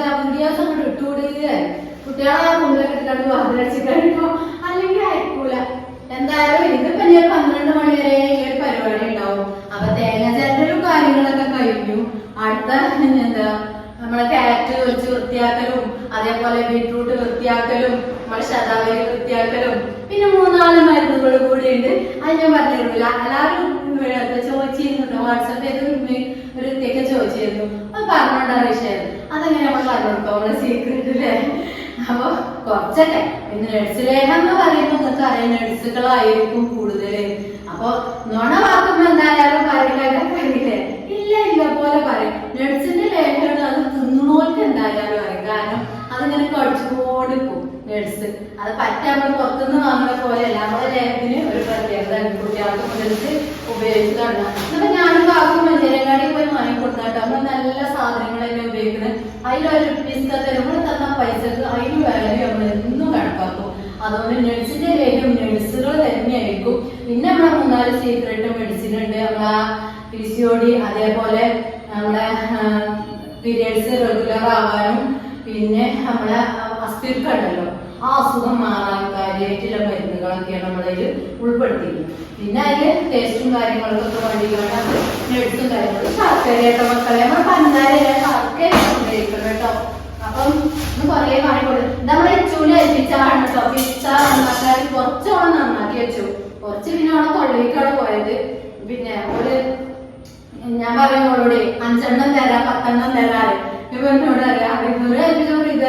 Shaja videos അങ്ങോട്ട് ഇട്ടുകൂടിയില്ലേ കുട്ടികളെ മുമ്പിലൊക്കെ ഇട്ടിട്ട് വാതിലടിച്ച് കഴിയുമ്പോ എന്തായാലും ഇതിപ്പോ ഞാൻ പന്ത്രണ്ട് മണി വരെ ഈ പരിപാടി ഉണ്ടാവും. അപ്പൊ തേങ്ങ കാര്യങ്ങളൊക്കെ കഴിഞ്ഞു. അടുത്ത എന്താ നമ്മളെ ക്യാരറ്റ് വെച്ച് അതേപോലെ ബീട്രൂട്ട് വൃത്തിയാക്കലും നമ്മളെ ശതാവരി പിന്നെ മൂന്നാൽ മരുന്നുകൾ കൂടിയുണ്ട്. അത് ഞാൻ പറഞ്ഞിരുന്നില്ല എല്ലാവരും വീഴത്ത് ചോദിച്ചിരുന്നു ചെയ്ത് ഒരു വൃത്തിയൊക്കെ ചോദിച്ചിരുന്നു. അതെങ്ങനെ നമ്മൾ കൂടുതൽ അപ്പൊ നുണ വാക്കുമ്പോ എന്തായാലും പറയില്ല പറയില്ലേ ഇല്ല ഇല്ല പോലെ പറയും. നഴ്സിന്റെ ലേഖനം അത് തിന്നോൾക്ക് എന്തായാലും അറിയും. കാരണം അതിങ്ങനെ കടിച്ചുകൊണ്ടിരിക്കും നഴ്സ് അത് പറ്റാൻ പുറത്തുനിന്ന് വാങ്ങുന്ന പോലെയല്ല നമ്മുടെ ലേഖത്തിന് ഒരു പ്രത്യേകത. കുട്ടികൾക്ക് മുതൽക്ക് ഉപയോഗിച്ച് തുടങ്ങാം എന്നിട്ട് ഞാനും കാക്കും മഞ്ചേരങ്ങാടി പോയി വാങ്ങി കൊടുത്താട്ടോ നമ്മൾ നല്ല സാധനങ്ങൾ തന്നെ ഉപയോഗിക്കുന്നത് അതിലൊരു പിസ്ത നമ്മൾ തന്ന പൈസക്ക് അതിന് വാല്യൂ നമ്മൾ എന്നും കണക്കാക്കും. അതുകൊണ്ട് നഴ്സിന്റെ ലേഖം നഴ്സുകൾ തന്നെയായിരിക്കും. പിന്നെ നമ്മളെ മൂന്നാൽ സീക്രട്ട് മെഡിസിൻ ഉണ്ട്. നമ്മളെ പി അതേപോലെ നമ്മളെ പീരിയഡ്സ് റെഗുലർ ആവാനും പിന്നെ നമ്മളെ അസ്ഥിർക്ക ഉണ്ടല്ലോ. ആ അസുഖം മാറാൻ കാര്യമായിട്ടുള്ള മരുന്നുകളൊക്കെയാണ് നമ്മളതിൽ ഉൾപ്പെടുത്തിയിരിക്കുന്നത് പിന്നെ അതിൽ ടേസ്റ്റും കാര്യങ്ങളൊക്കെ വേണ്ടിയിട്ടാണ് എടുത്തും കാര്യങ്ങളും. ശർക്കരയൊക്കെ മക്കളെ നമ്മൾ പഞ്ചാരയിലെ ശർക്കര ഉപയോഗിക്കണം കേട്ടോ. അപ്പം ഒന്ന് കുറേ കാണിക്കൊള്ളു നമ്മളെ ചൂൽ ഏൽപ്പിച്ചാണ് കേട്ടോ. പിച്ച നന്നാക്കാൻ കുറച്ചോളം നന്നാക്കി വെച്ചു. കുറച്ച് പിന്നെ അവിടെ കൊള്ളിക്കാണ് പോയത്. പിന്നെ ഒരു ഞാൻ പറയും ഓളോട് അഞ്ചെണ്ണം തരാം പത്തെണ്ണം തരാറ് എന്നോട് അറിയാം ഇവരെ ഏൽപ്പിച്ചോട് ഇത്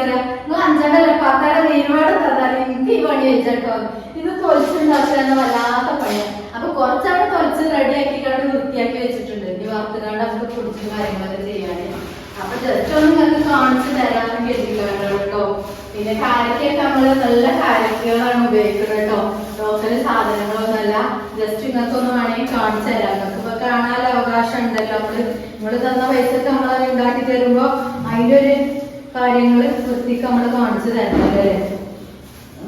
അഞ്ചെണ്ണല്ല പത്തെണ്ണം തീരുമാനം തന്നാൽ എനിക്ക് ഈ പണി വെച്ചോ ഇത് തൊലിച്ചുണ്ടാക്കുന്ന വല്ലാത്ത പണിയാണ് അപ്പൊ കുറച്ചവിടെ തൊലിച്ച് റെഡിയാക്കി കണ്ട് വൃത്തിയാക്കി വെച്ചിട്ടുണ്ട്. ഇനി വറുത്തുകാണ്ട് നമുക്ക് കുടിച്ചും കാര്യങ്ങളൊക്കെ ചെയ്യാന് അപ്പൊ ജസ്റ്റ് ഒന്ന് നിങ്ങൾക്ക് കാണിച്ചു തരാമെന്ന് കേട്ടിട്ടുണ്ട് കേട്ടോ. പിന്നെ കാരക്കൊക്കെ നമ്മൾ നല്ല കാരക്കുകളാണ് ഉപയോഗിക്കുന്നത് കേട്ടോ. ലോക്കൽ സാധനങ്ങളൊന്നല്ല ജസ്റ്റ് നിങ്ങൾക്ക് ഒന്ന് വേണമെങ്കിൽ കാണിച്ചു തരാം. നിങ്ങൾക്ക് കാണാൻ അവകാശം ഉണ്ടല്ലോ. നമ്മൾ നിങ്ങൾ തന്ന പൈസക്ക് നമ്മളത് ഉണ്ടാക്കി തരുമ്പോ അതിന്റെ ഒരു കാര്യങ്ങൾ വൃത്തിക്ക് നമ്മൾ കാണിച്ചു തരുന്നത്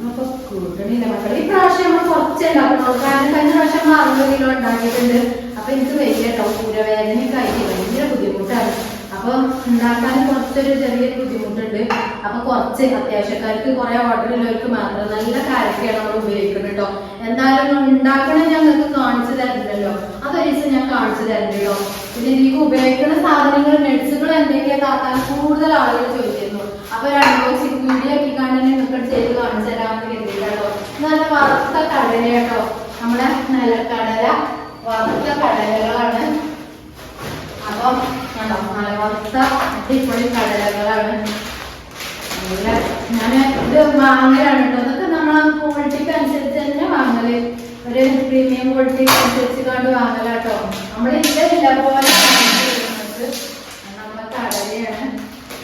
അപ്പൊ കൂട്ടണില്ല മക്കളെ. ഈ പ്രാവശ്യം നമ്മൾ കുറച്ചുണ്ടാവും കാരണം കഴിഞ്ഞ പ്രാവശ്യം നമ്മൾ കിലോ ഉണ്ടാക്കിയിട്ടുണ്ട്. അപ്പൊ എനിക്ക് വലിയ കേട്ടോ പൂരവേദനയൊക്കെ ആയിട്ട് ഭയങ്കര ബുദ്ധിമുട്ടാണ്. അപ്പൊ ഉണ്ടാക്കാൻ കുറച്ചൊരു ചെറിയൊരു ബുദ്ധിമുട്ടുണ്ട്. അപ്പൊ കുറച്ച് അത്യാവശ്യക്കാർക്ക് കുറെ ഓർഡർ ഉള്ളവർക്ക് മാത്രം നല്ല കാര്യമൊക്കെയാണ് നമ്മൾ ഉപയോഗിക്കുന്നത് കേട്ടോ. എന്തായാലും ഉണ്ടാക്കണ ഞങ്ങൾക്ക് കാണിച്ചു തരുന്നല്ലോ അതൊരു ദിവസം ഞാൻ കാണിച്ചു തരുന്നുണ്ടോ പിന്നെ ഇതിലേക്ക് ഉപയോഗിക്കുന്ന സാധനങ്ങൾ മെഡിസിനുകൾ താത്താൻ കൂടുതൽ ആളുകൾ ചോദിച്ചിരുന്നു അപ്പൊ ഒരു വീഡിയോ ഒക്കെ കാണാൻ നിങ്ങൾക്ക് ചെയ്ത് കാണിച്ചു തരാമെന്ന് കരുതിയിട്ടോ നല്ല വറുത്ത കടല കേട്ടോ നമ്മുടെ നിലക്കടല. വറുത്ത കടലകളാണ്. അപ്പം കണ്ടോ? നല്ല വറുത്ത അടിപൊളി കടലകളാണ്. ഞാൻ ഇത് വാങ്ങലാണ് കേട്ടോ അതൊക്കെ നമ്മൾ ക്വാളിറ്റിക്ക് അനുസരിച്ച് തന്നെ വാങ്ങൽ. ഒരു പ്രീമിയം ക്വാളിറ്റിക്ക് അനുസരിച്ച് കണ്ട് വാങ്ങലാട്ടോ. നമ്മൾ ഇല്ല പോലെ നമ്മളെ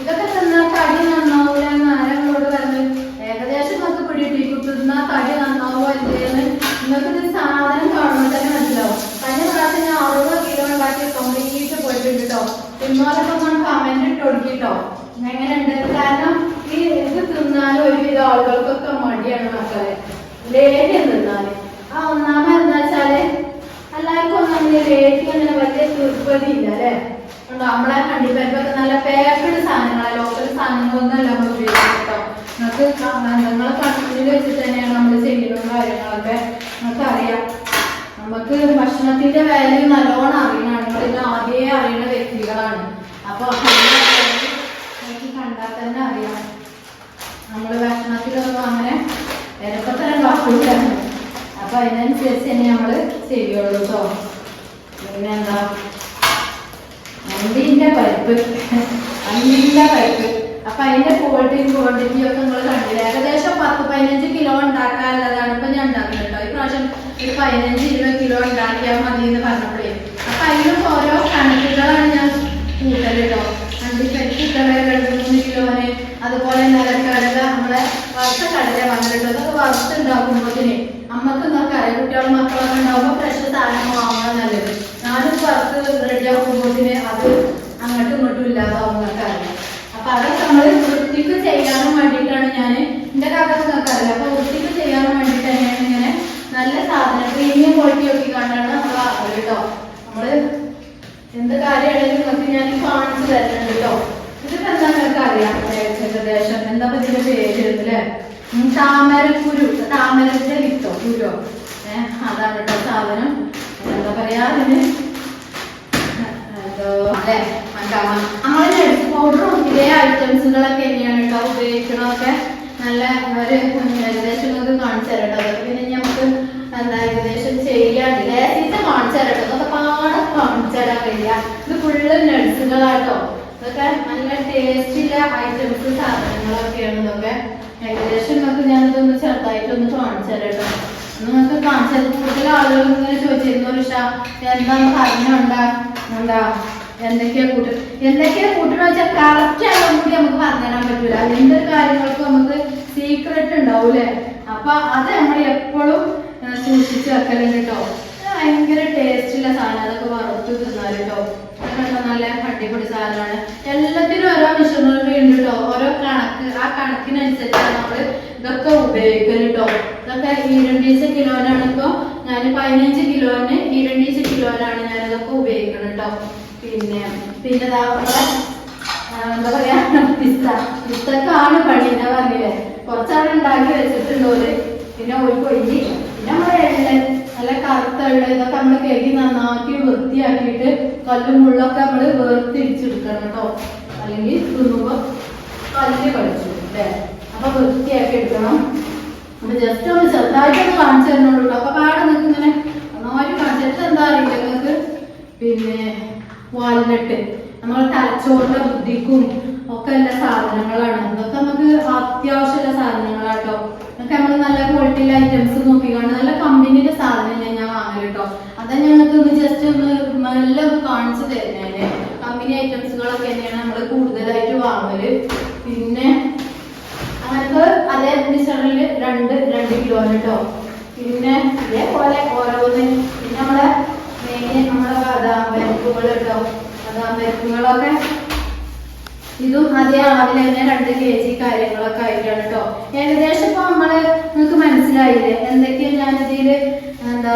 ഇതൊക്കെ തിന്നാ തടി നന്നാവൂല എന്ന് ആരങ്ങളോട് പറഞ്ഞു. ഏകദേശം നമുക്ക് പിടിയിട്ട് കുത്തുന്ന തടി നന്നാവോ അല്ലേന്ന് നിങ്ങൾക്ക് ഇത് സാധനം കാണുമ്പോൾ തന്നെ മനസ്സിലാവും. കഴിഞ്ഞ പ്രാവശ്യം ഞാൻ അറുപത് കിലോ ഉണ്ടാക്കി കംപ്ലീറ്റ് പോയിട്ടുണ്ട് കേട്ടോ തിന്നാലൊക്കെ ഞാൻ കമന്റ് ഇട്ട് കൊടുക്കിട്ടോ എങ്ങനെയുണ്ട്? കാരണം ഈ ഇത് തിന്നാലും ഒരുവിധം ആളുകൾക്കൊക്കെ മടിയാണ് മക്കളെ. ലേഹ്യം തിന്നാൽ. ആ ഒന്നാമത് വെച്ചാൽ എല്ലാവർക്കും ഒന്നും ലേഹ്യം അങ്ങനെ വലിയ തീർപ്പതി ഇല്ല അല്ലേ നമ്മളെ കണ്ടിപ്പരിപ്പൊക്കെ നല്ല പേപ്പഡ് സാധനങ്ങളാണ് ലോക്കൽ സാധനങ്ങളൊന്നും അല്ല നമ്മൾ ഉപയോഗിക്കുക കേട്ടോ നമ്മളെ കണ്ണിൽ വെച്ചിട്ട് തന്നെയാണ് നമ്മൾ ചെയ്യുന്ന കാര്യങ്ങളൊക്കെ. നമുക്കറിയാം. നമുക്ക് ഭക്ഷണത്തിന്റെ വാല്യൂ നല്ലോണം അറിയണം. നിങ്ങൾ ഇത് അറിയുന്ന വ്യക്തികളാണ്. അപ്പൊ നിങ്ങൾക്ക് കണ്ടാൽ തന്നെ അറിയാം. നമ്മൾ ഭക്ഷണത്തിലൊന്നും അങ്ങനെ ഇരപ്പത്തരം കാക്കൂലാണ് അപ്പൊ അതിനനുസരിച്ച് തന്നെ നമ്മൾ ചെയ്യുള്ളൂ കേട്ടോ പിന്നെന്താ? അണ്ടിന്റെ പരിപ്പ്. അണ്ടിന്റെ പരിപ്പ്. അപ്പൊ അതിന്റെ ക്വാളിറ്റിയും ക്വാണ്ടിറ്റിയും ഒക്കെ നിങ്ങൾ കണ്ടില്ല? ഏകദേശം പത്ത് പതിനഞ്ച് കിലോ ഉണ്ടാക്കാനുള്ളതാണ് ഇപ്പൊ ഞാൻ ഉണ്ടാക്കുന്നത് കേട്ടോ. ഈ പ്രാവശ്യം ഒരു പതിനഞ്ച് ഇരുപത് കിലോ ഉണ്ടാക്കിയാൽ മതി എന്ന് പറഞ്ഞപ്പോഴേ. അപ്പൊ അതിനും ഓരോ കണക്കുകളാണ് ഞാൻ കൂട്ടൽ കേട്ടോ. അണ്ടിപ്പരിപ്പ് ഇത്ര രണ്ട് മൂന്ന് കിലോന് അതുപോലെ നിലക്കടല നമ്മളെ വറുത്ത കടല വന്നിട്ട് അതൊക്കെ വറുത്തുണ്ടാക്കുമ്പോഴത്തേന് അമ്മയ്ക്ക് നമുക്ക് അറിയാം കുട്ടികളും മക്കളൊക്കെ ഉണ്ടാവുമ്പോൾ ഫ്രഷ് സാധനം വാങ്ങുന്നത് നല്ലത്. ഞാനും വറുത്ത് റെഡിയാക്കുമ്പോഴത്തേന് അത് അങ്ങോട്ടും ഇങ്ങോട്ടും ഇല്ലാതാവും നിങ്ങൾക്ക് അറിയാം. അതൊക്കെ നമ്മൾ വൃത്തിക്ക് ചെയ്യാനും വേണ്ടിയിട്ടാണ് ഞാൻ എന്റെ കഥ നിങ്ങൾക്ക് അറിയാം അപ്പോൾ വൃത്തിക്ക് ചെയ്യാനും വേണ്ടിയിട്ടാണ് ഞാൻ ഇങ്ങനെ നല്ല സാധനം പ്രീമിയം ക്വാളിറ്റി ഒക്കെ കണ്ടാണ് നമ്മൾ കേട്ടോ. നമ്മൾ എന്ത് കാര്യമാണെങ്കിലും നമുക്ക് ഞാൻ കാണിച്ചു തരുന്നുണ്ട് കേട്ടോ. ഇതിപ്പോൾ എന്താ നിങ്ങൾക്ക് അറിയാം പ്രദേശം എന്താ ഇതിന്റെ പേര് അല്ലേ? താമരക്കുരു. താമരത്തെ വിത്തോ കുരോ? ഏഹ് അതാണ് കേട്ടോ സാധനം. എന്താ പറയാ അതിന്? എന്തോ അല്ലേ? അങ്ങനെ പൗഡറും ഇതേ ഐറ്റംസുകളൊക്കെ എങ്ങനെയാണ് കേട്ടോ ഉപയോഗിക്കണമൊക്കെ നല്ല ഒരു ഏകദേശം നമുക്ക് കാണിച്ചു തരാം കേട്ടോ അതൊക്കെ പിന്നെ നമുക്ക് എന്താ ഏകദേശം ചെയ്യാണ്ട് ലേസിന്റെ കാണിച്ചു തരാം കേട്ടോ അതൊക്കെ പാടെ കാണിച്ചു തരാൻ കഴിയില്ല ഇത് ഫുള്ള് നട്സുകളാട്ടോ ഇതൊക്കെ നല്ല ടേസ്റ്റില്ല ഐറ്റംസ് സാധനങ്ങളൊക്കെയാണ് ഇതൊക്കെ. ഏകദേശം നമുക്ക് ഞാനിതൊന്ന് ചെറുതായിട്ടൊന്ന് കാണിച്ചു തരാം കേട്ടോ നിങ്ങൾക്ക് കാണിച്ചത് കൂടുതൽ ആളുകൾ ഇങ്ങനെ ചോദിച്ചിരുന്നു ഋഷ എന്താ പറഞ്ഞുണ്ടാ? എന്താ? എന്തൊക്കെയാ കൂട്ടുക എന്തൊക്കെയാ കൂട്ടണം വെച്ചാൽ കറക്റ്റ് ആയാലും കൂടി നമുക്ക് പറഞ്ഞുതരാൻ പറ്റൂല. എന്ത് കാര്യങ്ങൾക്കും നമുക്ക് സീക്രട്ട് ഉണ്ടാവൂലേ അപ്പൊ അത് നമ്മൾ എപ്പോഴും സൂക്ഷിച്ച് വെക്കലുണ്ട് കേട്ടോ. ഭയങ്കര ടേസ്റ്റുള്ള സാധനം. അതൊക്കെ വറുത്ത് തിന്നാൽ കേട്ടോ. നല്ല അടിപൊളി സാധനമാണ്. എല്ലാത്തിനും ഓരോ മിഷനുകൾ ഉണ്ട് കേട്ടോ. ഓരോ കണക്ക്. ആ കണക്കിനനുസരിച്ചാണ് നമ്മൾ ഇതൊക്കെ ഉപയോഗിക്കൽ കേട്ടോ. ഇതൊക്കെ ഈരണ്ടീച്ച കിലോനാണ് ഇപ്പൊ. ഞാൻ പതിനഞ്ച് കിലോന് ഈരണ്ടീച്ച കിലോനാണ് ഞാൻ ഇതൊക്കെ ഉപയോഗിക്കുന്നത് കേട്ടോ. പിന്നെ പിന്നെ എന്താ പറയാ പിസ്ത പിസ്തക്കാണ് പണി ഞാൻ പറഞ്ഞില്ലേ കുറച്ചാണ് ഉണ്ടാക്കി വെച്ചിട്ടുണ്ടോൽ പിന്നെ കൊയ്യി പിന്നെ നമ്മുടെ എള്ള് നല്ല കറുത്ത എള്ള് ഇതൊക്കെ നമ്മൾ കഴുകി നന്നാക്കി വൃത്തിയാക്കിയിട്ട് കല്ലും മുള്ളൊക്കെ നമ്മൾ വേർതിരിച്ചെടുക്കണം കേട്ടോ. അല്ലെങ്കിൽ തിന്നുമ്പോ കല്ല് കളിച്ചു അല്ലേ? അപ്പൊ വൃത്തിയാക്കി എടുക്കണം. അപ്പൊ ജസ്റ്റ് ഒന്ന് ചെറുതായിട്ടൊന്ന് കാണിച്ചു തരണുള്ളൂ അപ്പൊ പാടെ നിങ്ങൾക്ക് ഇങ്ങനെ നന്നായി കാണിച്ചിട്ട് എന്താ അറിയില്ല നിങ്ങൾക്ക്? പിന്നെ വാൽനട്ട് നമ്മൾ തലച്ചോറിന്റെ ബുദ്ധിക്കും ഒക്കെ ഉള്ള സാധനങ്ങളാണ്. ഇതൊക്കെ നമുക്ക് അത്യാവശ്യമുള്ള സാധനങ്ങളാട്ടോ. നമുക്ക് നമ്മൾ നല്ല ക്വാളിറ്റിയിലെ ഐറ്റംസ് നോക്കിക്കാണ് നല്ല കമ്പനിയുടെ സാധനം ഞാൻ ഞാൻ വാങ്ങൽ കേട്ടോ അതാ ഞങ്ങൾക്ക് ഒന്ന് ജസ്റ്റ് ഒന്ന് നല്ല കാണിച്ചു തരുന്നതിന് കമ്പനി ഐറ്റംസുകളൊക്കെ തന്നെയാണ് നമ്മൾ കൂടുതലായിട്ട് വാങ്ങൽ. പിന്നെ അങ്ങനത്തെ അതേ മിശ്രണയിൽ രണ്ട് രണ്ട് കിലോ കേട്ടോ പിന്നെ ഇതേപോലെ ഓരോന്ന്. പിന്നെ നമ്മുടെ മെയിൻ നമ്മുടെ ബദാം പരിപ്പുകൾ കേട്ടോ ബദാം പരിപ്പുകളൊക്കെ ഇതും അതേ അളവിൽ തന്നെ രണ്ട് കെ ജി കാര്യങ്ങളൊക്കെ ആയിട്ടാണ് കേട്ടോ ഏകദേശം ഇപ്പൊ നമ്മൾ നിങ്ങൾക്ക് മനസ്സിലായില്ലേ? എന്തൊക്കെയാ ഞാനിതിൽ എന്താ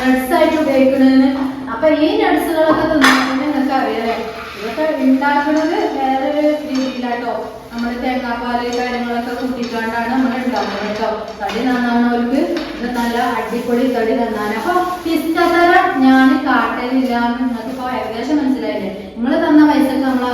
നട്സ് ആയിട്ട് ഉപയോഗിക്കുന്നതിന് അപ്പൊ ഈ നട്സുകളൊക്കെ തിന്നുമ്പോൾ നിങ്ങൾക്ക് അറിയാലേ ഇതൊക്കെ ഉണ്ടാക്കുന്നത് വേറൊരു രീതിയിലാട്ടോ. നമ്മൾ തേങ്ങാപ്പാൽ കാര്യങ്ങളൊക്കെ കൂട്ടിക്കാണ്ടാണ് നമ്മൾ ഉണ്ടാക്കുന്നത് കേട്ടോ. തടി നന്നാണവർക്ക് നല്ല അടിപൊളി തടി നന്നാണ് അപ്പൊ പിസ്തതര ഞാൻ കാട്ടലില്ല നിങ്ങൾക്ക് ഇപ്പൊ ഏകദേശം മനസ്സിലായില്ലേ? നിങ്ങൾ തന്ന പൈസക്ക് നമ്മൾ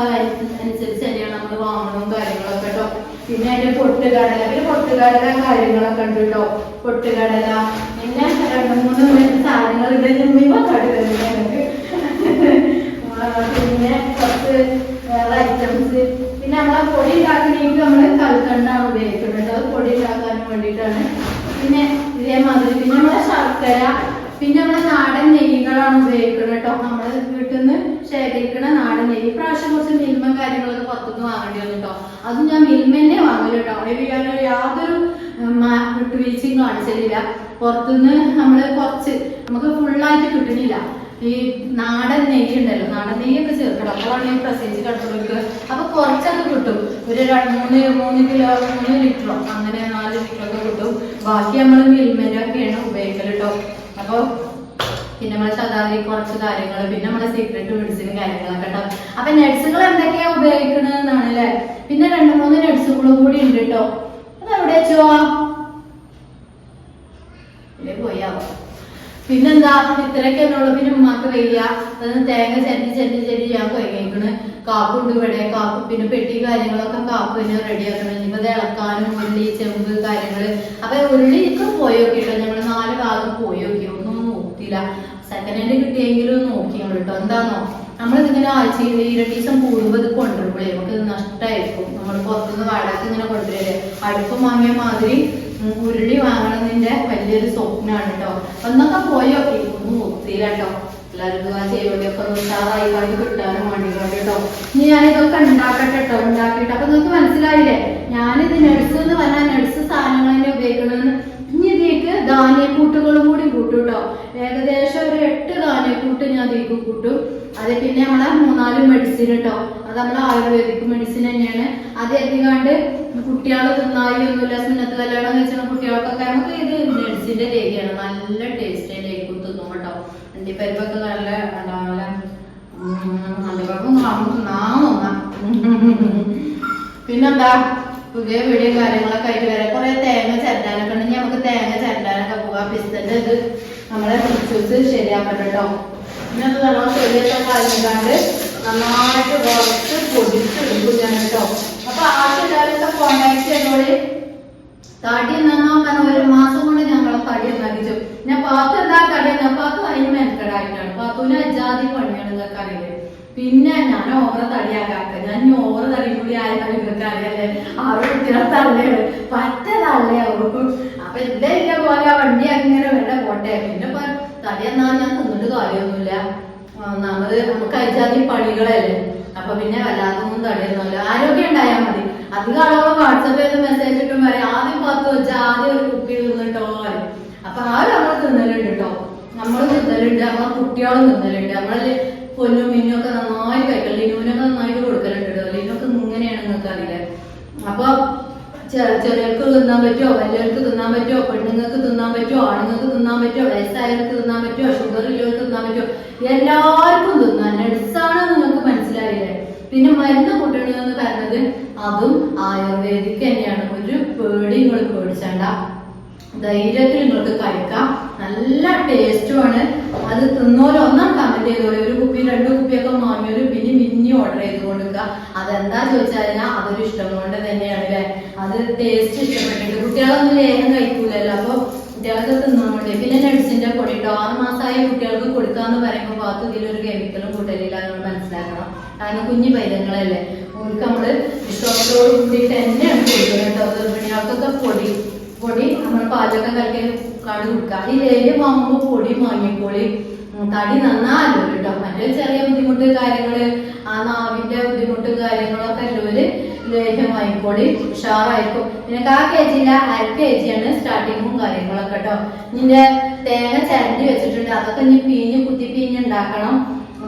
അനുസരിച്ച് തന്നെയാണ് നമ്മൾ വാങ്ങണവും കാര്യങ്ങളൊക്കെ കേട്ടോ. പിന്നെ അതിന്റെ പൊട്ടുകടല പിന്നെ പൊട്ടുകടല കാര്യങ്ങളൊക്കെ ഉണ്ട് കേട്ടോ. പൊട്ടുകടല പിന്നെ രണ്ട് മൂന്ന് സാധനങ്ങൾ ഇതിന്റെ മുഴുവൻ കടുകലുണ്ട് ഞങ്ങൾക്ക് ആ, പിന്നെ കുറച്ച് വേറെ ഐറ്റംസ് പിന്നെ നമ്മളെ പൊടി ഉണ്ടാക്കണമെങ്കിൽ നമ്മൾ കൽക്കണ്ടാണ് ഉപയോഗിക്കുന്നത് അത് പൊടി ഉണ്ടാക്കാൻ വേണ്ടിയിട്ടാണ് പിന്നെ ഇതേമാതിരി പിന്നെ നമ്മളെ ശർക്കര പിന്നെ നമ്മളെ നാടൻ നെയ്യുകളാണ് ഉപയോഗിക്കുന്നത് കേട്ടോ നമ്മൾ വീട്ടിൽ നിന്ന് ശേഖരിക്കുന്ന നാടൻ നെയ്യ് ഇപ്രാവശ്യം കുറച്ച് മിൽമ കാര്യങ്ങളൊക്കെ പുറത്തുനിന്ന് വാങ്ങേണ്ടി വന്നു കേട്ടോ അത് ഞാൻ മിൽമന്നെ വാങ്ങൽ കേട്ടോ അതിൽ ഞാൻ യാതൊരു ഉം, മാ- വിട്ടുവീഴ്ചയും കാണിച്ചില്ല പുറത്തുനിന്ന് നമ്മൾ കുറച്ച് നമുക്ക് ഫുള്ളായിട്ട് കിട്ടണില്ല ഈ നാടൻ നെയ്യ് ഉണ്ടല്ലോ നാടൻ നെയ്യൊക്കെ ചേർക്കണം. അപ്പോഴാണ് ഈ പ്രസേജ് കിടക്കുന്നത് അപ്പൊ കുറച്ചൊക്കെ കിട്ടും. ഒരു മൂന്ന് മൂന്ന് കിലോ മൂന്ന് ലിറ്ററോ അങ്ങനെ നാല് ലിറ്ററോ ഒക്കെ കിട്ടും. ബാക്കി നമ്മൾ മിൽമേലൊക്കെയാണ് ഉപയോഗിക്കൽ കേട്ടോ അപ്പൊ പിന്നെ നമ്മളെ ശതാവരി കുറച്ച് കാര്യങ്ങൾ പിന്നെ നമ്മളെ സീക്രട്ട് മെഡിസിനും കാര്യങ്ങളൊക്കെ കേട്ടോ അപ്പൊ നട്സുകൾ എന്തൊക്കെയാ ഉപയോഗിക്കണമെന്നാണ് അല്ലേ പിന്നെ രണ്ട് മൂന്ന് നട്സുകളും കൂടി ഉണ്ട് കേട്ടോ അതെവിടെ വെച്ചോ ഇല്ലേ പോയാവോ പിന്നെന്താ? ഇത്രയൊക്കെ ഉള്ളു. പിന്നെ ഉമ്മാക്ക് വയ്യ. തേങ്ങ ചെന്നി ചെന്നി ചെന്നി ഞാൻ കൊയ്ക്കണ് കാപ്പുണ്ട് ഇവിടെ. കാപ്പ് പിന്നെ പെട്ടി കാര്യങ്ങളൊക്കെ കാപ്പ് തന്നെ റെഡിയാക്കണം ഇനിയിപ്പോ ഇത് ഇളക്കാനും ഉരുളി ചെമ്പ് കാര്യങ്ങൾ. അപ്പൊ ഉള്ളി ഇപ്പൊ പോയി നോക്കിട്ടോ. ഞങ്ങൾ നാല് ഭാഗം പോയി നോക്കി. ഒന്നും നോക്കിയില്ല. സെക്കൻഡ് ഹാൻഡ് കിട്ടിയെങ്കിലും നോക്കി ഞങ്ങൾ കേട്ടോ എന്താണോ നമ്മളിതിങ്ങനെ ആഴ്ചയിൽ ഇരട്ടി ദിവസം കൂടുമ്പോൾ ഇത് കൊണ്ടുവരുമ്പോഴേ നമുക്ക് നഷ്ടമായിരിക്കും നമ്മൾ പുറത്തുനിന്ന് വാടക ഇങ്ങനെ കൊണ്ടുവരില്ലേ? അടുപ്പം വാങ്ങിയ മാതിരി ഉരുളി വാങ്ങണമെന്നിന്റെ വലിയൊരു സ്വപ്നമാണ് കേട്ടോ ഒന്നൊക്കെ പോയോ? ഒന്നും ഒത്തിരി കേട്ടോ എല്ലാവരും ആ ചെയ്യോടെയൊക്കെ ഒന്ന് ഉഷാറായി കണ്ട് കിട്ടാനും വേണ്ടിയിട്ട് കേട്ടോ ഇനി ഞാനിതൊക്കെ ഉണ്ടാക്കട്ടെ കേട്ടോ ഉണ്ടാക്കിയിട്ട്. അപ്പൊ നിങ്ങൾക്ക് മനസ്സിലായില്ലേ? ഞാനിത് നഴ്സ് എന്ന് പറഞ്ഞാൽ നഴ്സ് സാധനങ്ങൾ തന്നെ ഉപയോഗിക്കണമെന്ന് ധാന്യക്കൂട്ടുകളും കൂടി കൂട്ടും കേട്ടോ ഏകദേശം ഒരു എട്ട് ധാന്യക്കൂട്ട് ഞാൻ ഇതിലേക്ക് കൂട്ടും. അത് പിന്നെ നമ്മളെ മൂന്നാൽ മെഡിസിൻ കേട്ടോ അത് നമ്മളെ ആയുർവേദിക് മെഡിസിൻ തന്നെയാണ്. അത് എത്തിക്കാണ്ട് കുട്ടികൾ തിന്നായി ഒന്നുമില്ല സുന്നത്ത് കല്യാണം വെച്ചാൽ കുട്ടികൾക്കൊക്കെ നമുക്ക് ഇത് മെഡിസിന്റെ രേഖയാണ് നല്ല ടേസ്റ്റ് ലേക്കും തിന്നും കേട്ടോ. അണ്ടിപ്പരിപ്പൊക്കെ നല്ല നല്ല അണ്ടിപ്പരിപ്പും കാണും തോന്നാം. പിന്നെന്താ? പുതിയ വീഡിയോ കാര്യങ്ങളൊക്കെ ആയിട്ട് വരാം. കുറെ തേങ്ങ ചരട്ടാനൊക്കെ ഉണ്ടെങ്കിൽ നമുക്ക് തേങ്ങ ചരട്ടാനൊക്കെ പോകാം. പിസ്തന്റെ ഇത് നമ്മളെ ജ്യൂസ് ശരിയാക്കട്ടെ കേട്ടോ. ഇന്നത് നമ്മൾ ശരിയൊക്കെ കളഞ്ഞാണ്ട് നന്നായിട്ട് കുറച്ച് പൊടിച്ചെടുക്കും ഞാൻ കേട്ടോ. അപ്പൊ ആവശ്യമില്ലാത്ത കോണ്ടാക്ട് ചെയ്തോളി? തടി എന്നാ പറഞ്ഞ ഒരു മാസം കൊണ്ട് ഞങ്ങളെ തടി നന്നാക്കിച്ചു ഞാൻ പാത്തു എന്താ കടി? ഞാൻ പാത്തു അതിന് മെനക്കെടായിട്ടാണ് പാത്തുവിന് അജാതി പണിയാണ് നിങ്ങൾക്ക് അറിയില്ലേ? പിന്നെ ഞാൻ ഓവർ തടിയാക്കാക്ക ഞാൻ ഓവർ തടി കൂടി ആയാലും നിങ്ങൾക്ക് അറിയാലേ ആറ് കുട്ടികളെ തള്ളയാണ് പറ്റ തള്ളയാവും അപ്പൊ എന്റെ ഇല്ല പോലെ വണ്ടി അങ്ങനെ വേണ്ട പോട്ടെ. പിന്നെ തടി എന്നാ ഞാൻ തിന്നിട്ട് കാര്യമൊന്നുമില്ല. ഒന്നാമത് നമുക്ക് അയച്ചാതി പണികളല്ലേ. അപ്പൊ പിന്നെ വല്ലാത്തൊന്നും തടിയൊന്നുമില്ല. ആരോഗ്യം ഉണ്ടായാൽ മതി. അധികം ആളുകൾ വാട്സപ്പ് ചെയ്ത് മെസ്സേജ് ഇട്ടും പറയാം ആദ്യം പത്ത് വെച്ചാൽ ആദ്യം ഒരു കുപ്പി തിന്നിട്ടോ അപ്പൊ ആ കേട്ടോ നമ്മൾ തിന്നലുണ്ട് നമ്മളെ കുട്ടികളും തിന്നലുണ്ട് നമ്മളെ പൊന്നും മിന്നും ഒക്കെ നന്നായി കഴിക്കണം. ലിനുവിനൊക്കെ നന്നായിട്ട് കൊടുക്കലുണ്ട് കേട്ടോ. ലിനൊക്കെ ഇങ്ങനെയാണ് നിങ്ങൾക്ക് അപ്പൊ ചെറിയർക്ക് തിന്നാൻ പറ്റുമോ? വലിയവർക്ക് തിന്നാൻ പറ്റുമോ? പെണ്ണുങ്ങൾക്ക് തിന്നാൻ പറ്റുമോ? ആണുങ്ങൾക്ക് തിന്നാൻ പറ്റുമോ? വയസ്സായവർക്ക് തിന്നാൻ പറ്റുമോ? ഷുഗർ ഉള്ളവർക്ക് തിന്നാൻ പറ്റുമോ? എല്ലാവർക്കും തിന്നാൻ നട്സാണ് നിങ്ങൾക്ക് മനസ്സിലായില്ലേ? പിന്നെ മരുന്ന് കൂട്ടണമെന്ന് പറഞ്ഞത് അതും ആയുർവേദിക് തന്നെയാണ്. ഒരു പേടി നിങ്ങൾ പേടിച്ചണ്ട. ധൈര്യത്തിൽ നിങ്ങൾക്ക് കഴിക്കാം. നല്ല ടേസ്റ്റുമാണ് അത് തിന്നോലും ഒന്നാം കമന്റ് ചെയ്തോളൂ. ഒരു കുപ്പി രണ്ട് കുപ്പിയൊക്കെ ഒരു പിന്നെ മിന്നി ഓർഡർ ചെയ്ത് കൊടുക്കുക അതെന്താ ചോദിച്ചാൽ അതൊരു ഇഷ്ടം കൊണ്ട് തന്നെയാണ് അല്ലേ? അത് ടേസ്റ്റ് ഇഷ്ടപ്പെട്ടിട്ട് കുട്ടികളൊന്നും ലേഹം കഴിക്കൂലല്ലോ. അപ്പൊ കുട്ടികൾക്ക് തിന്നോണ്ട് പിന്നെ നട്സിന്റെ പൊടി കേട്ടോ ആറ് മാസമായ കുട്ടികൾക്ക് കൊടുക്കാന്ന് പറയുമ്പോൾ ഭാഗത്ത് ഇതിലൊരു കെമിക്കലും കൂട്ടലില്ല നമ്മൾ മനസ്സിലാക്കണം. കാരണം കുഞ്ഞു പൈതങ്ങളല്ലേ? ഓർക്ക് നമ്മൾ ഇഷ്ടത്തോട് കൂടിയിട്ട് തന്നെയാണ് കൊടുക്കുന്നത് കേട്ടോ. ഗർഭിണികൾക്കൊക്കെ പൊടി പൊടി നമ്മൾ പാചകം കലക്കി കാട് കൊടുക്കുക. ഈ ലേഹ്യ വാങ്ങുമ്പോൾ പൊടി വാങ്ങിക്കോളി തടി നന്നാലോ കേട്ടോ. മറ്റേ ചെറിയ ബുദ്ധിമുട്ട് കാര്യങ്ങൾ ആ നാവിന്റെ ബുദ്ധിമുട്ട് കാര്യങ്ങളൊക്കെ ഉള്ളവര് ലേഹ്യം വാങ്ങിക്കോളി. ഉഷാറായിരിക്കും. നിനക്ക് ആ കെ ജിയില്ല അര കെ ജിയാണ് സ്റ്റാർട്ടിങ്ങും കാര്യങ്ങളൊക്കെ കേട്ടോ. നിന്റെ തേങ്ങ ചരണ്ടി വെച്ചിട്ടുണ്ട്. അതൊക്കെ നീ പീഞ്ഞ് കുത്തി പീഞ്ഞ് ഉണ്ടാക്കണം.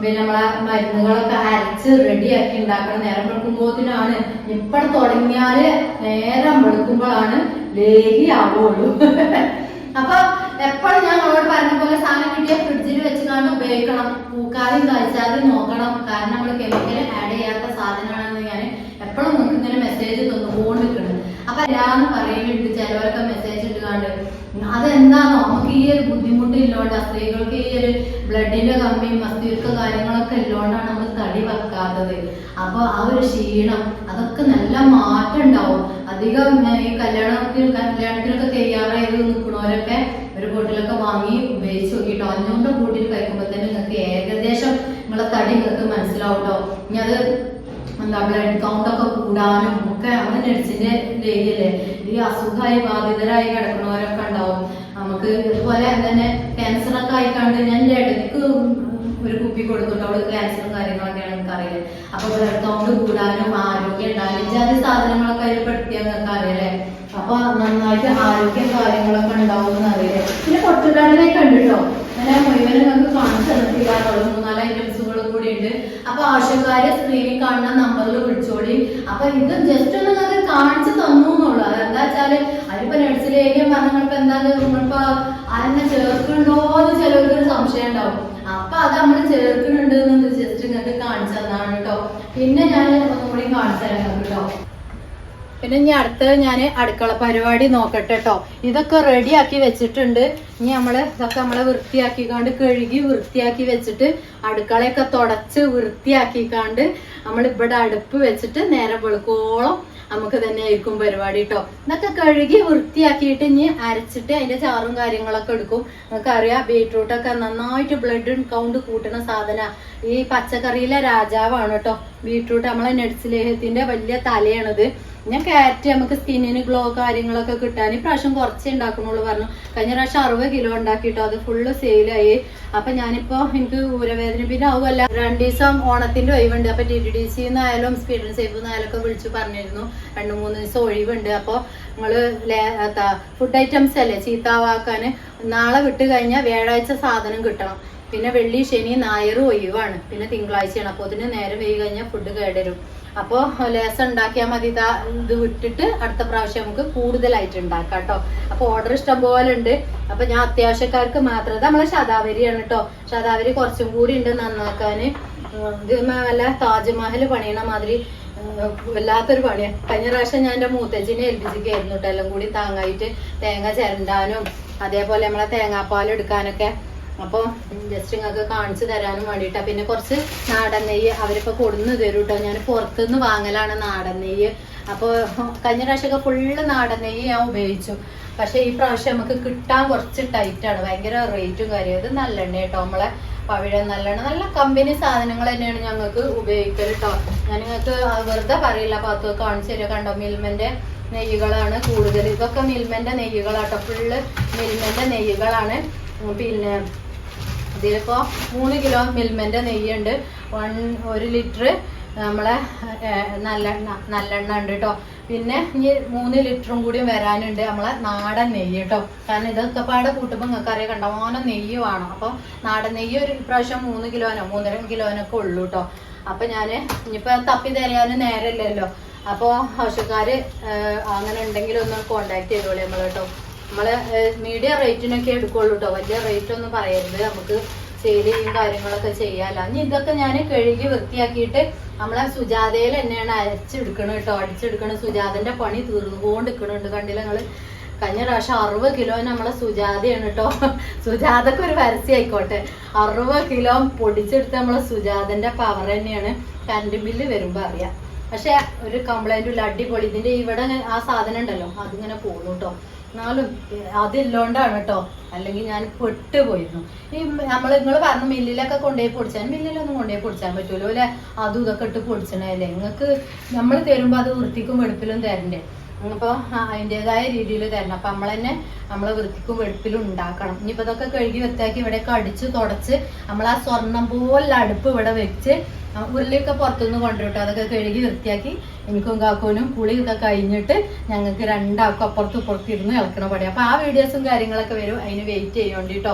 പിന്നെ നമ്മളെ മരുന്നുകളൊക്കെ അരച്ച് റെഡിയാക്കി ഉണ്ടാക്കണം. നേരം വെളുക്കുമ്പോത്തിനാണ്. ഇപ്പം തുടങ്ങിയാൽ നേരം വെളുക്കുമ്പോഴാണ് ലേഹി ആവുള്ളൂ അപ്പൊ എപ്പോഴും ഞാൻ നമ്മളോട് പറഞ്ഞ പോലെ സാധനം കിട്ടിയ ഫ്രിഡ്ജിൽ വെച്ച് കണ്ട് ഉപയോഗിക്കണം. പൂക്കാതെയും കഴിച്ചാലും നോക്കണം. കാരണം നമ്മൾ കെമിക്കൽ ആഡ് ചെയ്യാത്ത സാധനമാണെന്ന് ഞാൻ എപ്പോഴും നിങ്ങൾക്ക് ഇങ്ങനെ മെസ്സേജ് നിൽക്കണം അപ്പൊ എല്ലാവരും പറയുന്നുണ്ട് ചിലവരൊക്കെ മെസ്സേജ് ഇട്ടുകാണ്ട്. അതെന്താണോ? നമുക്ക് ഈ ഒരു ബുദ്ധിമുട്ട് ഇല്ലോണ്ട്. സ്ത്രീകൾക്ക് ഈ ഒരു ബ്ലഡിന്റെ കമ്മിയും മസ്തിഷ്ക കാര്യങ്ങളൊക്കെ ഇല്ലോണ്ടാണ് നമ്മൾ തടി വെക്കാത്തത്. അപ്പൊ ആ ഒരു ക്ഷീണം അതൊക്കെ നല്ല മാറ്റം ഉണ്ടാവും. അധികം ഈ കല്യാണത്തിൽ കല്യാണത്തിനൊക്കെ തയ്യാറായത് നിൽക്കണവരൊക്കെ ഒരു ബോട്ടിലൊക്കെ വാങ്ങി ഉപയോഗിച്ച് നോക്കിട്ടോ. അഞ്ഞൂറിന്റെ ബോട്ടിൽ കഴിക്കുമ്പോൾ തന്നെ നിങ്ങൾക്ക് ഏകദേശം നിങ്ങളെ തടി നിങ്ങൾക്ക് മനസ്സിലാവും കേട്ടോ ഇനി അത് എന്താ ബ്ലഡ് കൗണ്ട് ഒക്കെ കൂടാനും ഒക്കെ നമ്മുടെ നെഡ്സിന്റെ ലേഖ്യല്ലേ ഈ അസുഖമായി ബാധിതരായി കിടക്കുന്നവരൊക്കെ ഉണ്ടാവും. നമുക്ക് ഇതുപോലെ തന്നെ ക്യാൻസർ ഒക്കെ ആയിക്കാണ്ട് ഞാൻ ഇടയ്ക്ക് ഒരു കുപ്പി കൊടുത്തിട്ട് അവൾ ക്യാൻസറും കാര്യങ്ങളൊക്കെയാണ് എനിക്ക് അറിയില്ലേ അപ്പൊ ബ്ലഡ് കൗണ്ട് കൂടാനും ആരോഗ്യം ഉണ്ടാകാനും ജാതി സാധനങ്ങളൊക്കെ അതിൽ പെടുത്തിയെന്നൊക്കെ അറിയല്ലേ? അപ്പൊ നന്നായിട്ട് ആരോഗ്യം കാര്യങ്ങളൊക്കെ ഉണ്ടാവും എന്ന് അറിയില്ലേ പിന്നെ പൊട്ടുകടലെ കണ്ടിട്ടോ? ഞാൻ മുഴുവനും നമുക്ക് കാണിച്ചു തന്നിട്ടില്ല. മൂന്നാൽ ഐറ്റംസുകളും കൂടി ഉണ്ട് അപ്പൊ ആവശ്യക്കാരെ സ്ക്രീനിൽ കാണുന്ന നമ്പറിൽ വിളിച്ചോളി. അപ്പൊ ഇത് ജസ്റ്റ് ഒന്ന് കാണിച്ചു തന്നു എന്നുള്ളൂ അതെന്താ വെച്ചാൽ അതിപ്പോ നഴ്സിലേക്കും പറഞ്ഞപ്പോ എന്താ നമ്മളിപ്പോ അതിനെ ചേർക്കുന്നുണ്ടോ എന്ന് ഒരു സംശയം ഉണ്ടാവും. അപ്പൊ അത് നമ്മൾ ചേർക്കുന്നുണ്ട് ജസ്റ്റ് നിങ്ങൾക്ക് കാണിച്ചു തന്നാണ് കേട്ടോ പിന്നെ ഞാൻ ഒന്നുകൂടി കാണിച്ചു തരാം കേട്ടോ പിന്നെ ഇനി അടുത്തത് ഞാൻ അടുക്കള പരിപാടി നോക്കട്ടെ കേട്ടോ ഇതൊക്കെ റെഡിയാക്കി വെച്ചിട്ടുണ്ട്. ഇനി നമ്മൾ ഇതൊക്കെ നമ്മളെ വൃത്തിയാക്കിക്കാണ്ട് കഴുകി വൃത്തിയാക്കി വെച്ചിട്ട് അടുക്കളയൊക്കെ തുടച്ച് വൃത്തിയാക്കിക്കാണ്ട് നമ്മൾ ഇവിടെ അടുപ്പ് വെച്ചിട്ട് നേരെ വെളുക്കോളം നമുക്ക് തന്നെ ആയിരിക്കും പരിപാടി കേട്ടോ ഇതൊക്കെ കഴുകി വൃത്തിയാക്കിയിട്ട് ഇനി അരച്ചിട്ട് അതിന്റെ ചാറും കാര്യങ്ങളൊക്കെ എടുക്കും. നിങ്ങൾക്ക് അറിയാം ബീട്രൂട്ടൊക്കെ നന്നായിട്ട് ബ്ലഡ് കൗണ്ട് കൂട്ടുന്ന സാധന. ഈ പച്ചക്കറിയിലെ രാജാവാണ് കേട്ടോ ബീട്രൂട്ട് നമ്മളെ നെഡ്സിലേഹത്തിന്റെ വലിയ തലയാണിത്. ഞാൻ ക്യാരറ്റ് നമുക്ക് സ്കിന്നിന് ഗ്ലോ കാര്യങ്ങളൊക്കെ കിട്ടാൻ ഈ പ്രാവശ്യം കുറച്ചേ ഉണ്ടാക്കണുള്ളൂ പറഞ്ഞു. കഴിഞ്ഞ പ്രാവശ്യം അറുപത് കിലോ ഉണ്ടാക്കിയിട്ടോ അത് ഫുള്ള് സെയിലായി അപ്പൊ ഞാനിപ്പോ എനിക്ക് ഊരവേദന പിന്നെ ആവുമല്ല. രണ്ടു ദിവസം ഓണത്തിന്റെ ഒഴിവുണ്ട്. അപ്പൊ ടി ടി ഡി സി എന്നായാലും സ്പീഡ് സേഫ് എന്നായാലും ഒക്കെ വിളിച്ചു പറഞ്ഞിരുന്നു. രണ്ടു മൂന്ന് ദിവസം ഒഴിവുണ്ട്. അപ്പൊ നിങ്ങൾ ഫുഡ് ഐറ്റംസ് അല്ലേ ചീത്താവാക്കാന് നാളെ വിട്ട് കഴിഞ്ഞാൽ വ്യാഴാഴ്ച സാധനം കിട്ടണം. പിന്നെ വെള്ളി ശനി ഞായർ ഒഴിവാണ്. പിന്നെ തിങ്കളാഴ്ചയാണ്. അപ്പോൾ അതിന് നേരം വൈകി കഴിഞ്ഞാൽ ഫുഡ് കേടരും. അപ്പോൾ ലേസ് ഉണ്ടാക്കിയാൽ മതി ഇതാ ഇത് വിട്ടിട്ട് അടുത്ത പ്രാവശ്യം നമുക്ക് കൂടുതലായിട്ട് ഉണ്ടാക്കാം കേട്ടോ. അപ്പോൾ ഓർഡർ ഇഷ്ടം പോലെ ഉണ്ട്. അപ്പൊ ഞാൻ അത്യാവശ്യക്കാർക്ക് മാത്രം നമ്മളെ ശതാവരിയാണ് കേട്ടോ. ശതാവരി കുറച്ചും കൂടി ഉണ്ട് നന്നാക്കാൻ. ഇത് വല്ല താജ്മഹൽ പണിയണ മാതിരി വല്ലാത്തൊരു പണിയാണ് കഴിഞ്ഞ പ്രാവശ്യം ഞാൻ എന്റെ മൂത്തച്ഛനെ ഏൽപ്പിച്ചിരിക്കുന്നു കേട്ടോ എല്ലാം കൂടി താങ്ങായിട്ട് തേങ്ങ ചിരണ്ടാനും അതേപോലെ നമ്മളെ തേങ്ങാപ്പാൽ എടുക്കാനൊക്കെ. അപ്പോൾ ജസ്റ്റ് നിങ്ങൾക്ക് കാണിച്ചു തരാനും വേണ്ടിയിട്ടാ. പിന്നെ കുറച്ച് നാടൻ നെയ്യ് അവരിപ്പോൾ കൊടുന്ന് തരും കേട്ടോ ഞാൻ പുറത്തുനിന്ന് വാങ്ങലാണ് നാടൻ നെയ്യ്. അപ്പോൾ കഴിഞ്ഞ പ്രാവശ്യമൊക്കെ ഫുള്ള് നാടൻ നെയ്യ് ഞാൻ ഉപയോഗിച്ചു. പക്ഷേ ഈ പ്രാവശ്യം നമുക്ക് കിട്ടാൻ കുറച്ച് ടൈറ്റാണ് ഭയങ്കര റേറ്റും കാര്യം ഇത് നല്ലെണ്ണ കേട്ടോ നമ്മളെ പവിഴ നല്ലെണ്ണ. നല്ല കമ്പനി സാധനങ്ങൾ തന്നെയാണ് ഞങ്ങൾക്ക് ഉപയോഗിക്കൽ കേട്ടോ ഞാൻ നിങ്ങൾക്ക് വെറുതെ പറയില്ല. പത്ത് കാണിച്ചു തരിക കണ്ടോ? മിൽമന്റെ നെയ്യുകളാണ് കൂടുതൽ ഇതൊക്കെ മിൽമന്റെ നെയ്യുകളാട്ടോ. ഫുള്ള് മിൽമന്റെ നെയ്യുകളാണ്. പിന്നെ ഇതിലിപ്പോ മൂന്ന് കിലോ മിൽമന്റെ നെയ്യുണ്ട്. വൺ ഒരു ലിറ്റർ നമ്മളെ നല്ലെണ്ണ നല്ലെണ്ണ ഉണ്ട് കേട്ടോ പിന്നെ ഇനി മൂന്ന് ലിറ്ററും കൂടി വരാനുണ്ട് നമ്മളെ നാടൻ നെയ്യ് കേട്ടോ കാരണം ഇതൊക്കെ പാടെ കൂട്ടുമ്പോൾ നിങ്ങൾക്ക് അറിയാം കണ്ടമാനം നെയ്യ് വേണം. അപ്പോൾ നാടൻ നെയ്യ് ഒരു പ്രാവശ്യം മൂന്ന് കിലോനോ മൂന്നര കിലോനൊക്കെ ഉള്ളൂ കേട്ടോ അപ്പൊ ഞാൻ ഇനിയിപ്പോ തപ്പി തരാനും നേരമില്ലല്ലോ അപ്പോൾ ആവശ്യക്കാർ അങ്ങനെ ഉണ്ടെങ്കിൽ ഒന്ന് കോണ്ടാക്ട് ചെയ്തോളി നമ്മൾ കേട്ടോ നമ്മൾ മീഡിയം റേറ്റിനൊക്കെ എടുക്കുള്ളൂ കേട്ടോ വലിയ റേറ്റ് ഒന്നും പറയരുത്. നമുക്ക് സെയിൽ ചെയ്യും കാര്യങ്ങളൊക്കെ ചെയ്യാല്ല ഇനി ഇതൊക്കെ ഞാൻ കഴുകി വൃത്തിയാക്കിയിട്ട് നമ്മളെ സുജാതയിൽ തന്നെയാണ് അരച്ചെടുക്കണം കേട്ടോ അടിച്ചെടുക്കണം സുജാതന്റെ പണി തീർന്നുകൊണ്ട് നിൽക്കണുണ്ട് കണ്ടില്ല നിങ്ങൾ? കഴിഞ്ഞ പ്രാവശ്യം അറുപത് കിലോ നമ്മളെ സുജാതയാണ് കേട്ടോ സുജാതക്ക് ഒരു പരസ്യം ആയിക്കോട്ടെ. അറുപത് കിലോ പൊടിച്ചെടുത്ത് നമ്മളെ സുജാതന്റെ പവർ തന്നെയാണ് കറണ്ട് ബില്ല് വരുമ്പോ അറിയാം. പക്ഷെ ഒരു കംപ്ലൈന്റ് ഉള്ള അടിപൊളി. ഇതിന്റെ ഇവിടെ ആ സാധനം ഉണ്ടല്ലോ. അതിങ്ങനെ പോകുന്നു കേട്ടോ എന്നാലും അതില്ലോണ്ടാണ് കേട്ടോ. അല്ലെങ്കിൽ ഞാൻ പെട്ടുപോയിരുന്നു. ഈ നമ്മൾ നിങ്ങൾ പറഞ്ഞ മില്ലിലൊക്കെ കൊണ്ടുപോയി പൊടിച്ചാൽ മില്ലിലൊന്നും കൊണ്ടുപോയി പൊടിച്ചാൻ പറ്റുമല്ലോ അല്ലെ അതും ഇതൊക്കെ ഇട്ട് പൊടിച്ചണല്ലേ നിങ്ങൾക്ക് നമ്മൾ തരുമ്പോൾ അത് വൃത്തിക്കും വെടുപ്പിലും തരണ്ടേ. അപ്പോൾ അതിന്റെതായ രീതിയിൽ തരണം. അപ്പം നമ്മൾ തന്നെ നമ്മളെ വൃത്തിക്കും വെടുപ്പിലും ഉണ്ടാക്കണം. ഇനിയിപ്പോൾ ഇതൊക്കെ കഴുകി വൃത്തിയാക്കി ഇവിടെയൊക്കെ അടിച്ച് തുടച്ച് നമ്മൾ ആ സ്വർണം പോലെ അടുപ്പ് ഇവിടെ വെച്ച് ഉരുളിയൊക്കെ പുറത്തുനിന്ന് കൊണ്ടുവിട്ടു അതൊക്കെ കഴുകി വൃത്തിയാക്കി എനിക്കും കാക്കോനും പുളിയൊക്കെ കഴിഞ്ഞിട്ട് ഞങ്ങൾക്ക് രണ്ടാൾക്കും അപ്പുറത്തും ഇപ്പുറത്ത് ഇരുന്ന് ഇളക്കണ പടി അപ്പൊ ആ വീഡിയോസും കാര്യങ്ങളൊക്കെ വരും. അതിന് വെയിറ്റ് ചെയ്യണ്ട കേട്ടോ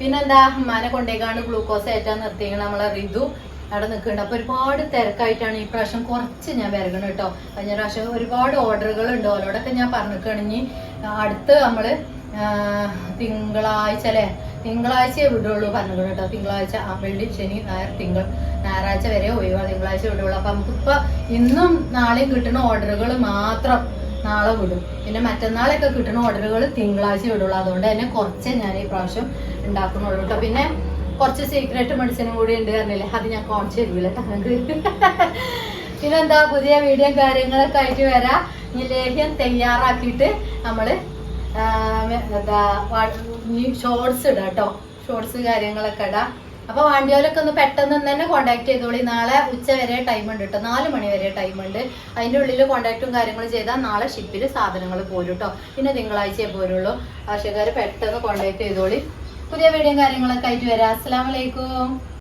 പിന്നെന്താ അമ്മാനെ കൊണ്ടേക്കാണ് ഗ്ലൂക്കോസ് ഏറ്റാൻ നിർത്തിയെങ്കിൽ നമ്മളെ റിതു അവിടെ നിൽക്കുന്നുണ്ട്. അപ്പൊ ഒരുപാട് തിരക്കായിട്ടാണ് ഈ പ്രാവശ്യം കുറച്ച് ഞാൻ വരകണം കേട്ടോ കഴിഞ്ഞ പ്രാവശ്യം ഒരുപാട് ഓർഡറുകൾ ഉണ്ട്. അവരോടൊക്കെ ഞാൻ പറഞ്ഞിരിക്കുകയാണ് ഇനി അടുത്ത് നമ്മൾ ആ, തിങ്കളാഴ്ച അല്ലേ? തിങ്കളാഴ്ചയെ വിടുള്ളൂ പറഞ്ഞു കേട്ടോ. തിങ്കളാഴ്ച വെള്ളി ശനി ഞായർ തിങ്കൾ ഞായറാഴ്ച വരെ ഒഴിവാണ് തിങ്കളാഴ്ച വിടുള്ളൂ. അപ്പൊ നമുക്കിപ്പോ ഇന്നും നാളെയും കിട്ടുന്ന ഓർഡറുകൾ മാത്രം നാളെ വിടും. പിന്നെ മറ്റന്നാളൊക്കെ കിട്ടുന്ന ഓർഡറുകൾ തിങ്കളാഴ്ച വിടുള്ളൂ. അതുകൊണ്ട് തന്നെ കുറച്ചേ ഞാൻ ഈ പ്രാവശ്യം ഉണ്ടാക്കുന്നുള്ളൂ കേട്ടോ. പിന്നെ കുറച്ച് സീക്രട്ട് മെഡിസിനും കൂടി ഉണ്ട് പറഞ്ഞില്ലേ? അത് ഞാൻ കാണിച്ചു തരൂല. പിന്നെന്താ പുതിയ വീഡിയോ കാര്യങ്ങളൊക്കെ ആയിട്ട് വരാം. ഈ ലേഹ്യം തയ്യാറാക്കിയിട്ട് നമ്മൾ ഷോർട്സ് ഇടാം കേട്ടോ ഷോർട്സ് കാര്യങ്ങളൊക്കെ ഇടാം. അപ്പൊ വാണ്ടിയോലൊക്കെ ഒന്ന് പെട്ടെന്ന് തന്നെ കോണ്ടാക്ട് ചെയ്തോളി. നാളെ ഉച്ച വരെ ടൈം ഉണ്ട് കേട്ടോ നാല് മണി വരെ ടൈം ഉണ്ട്. അതിന്റെ ഉള്ളിൽ കോണ്ടാക്റ്റും കാര്യങ്ങളും ചെയ്താൽ നാളെ ഷിപ്പിൽ സാധനങ്ങൾ പോരും കേട്ടോ പിന്നെ തിങ്കളാഴ്ചയെ പോരുള്ളൂ. ആശയക്കാർ പെട്ടെന്ന് കോണ്ടാക്ട് ചെയ്തോളി. പുതിയ വീഡിയോ കാര്യങ്ങളൊക്കെ ആയിട്ട് വരാം. അസ്സലാമലൈക്കും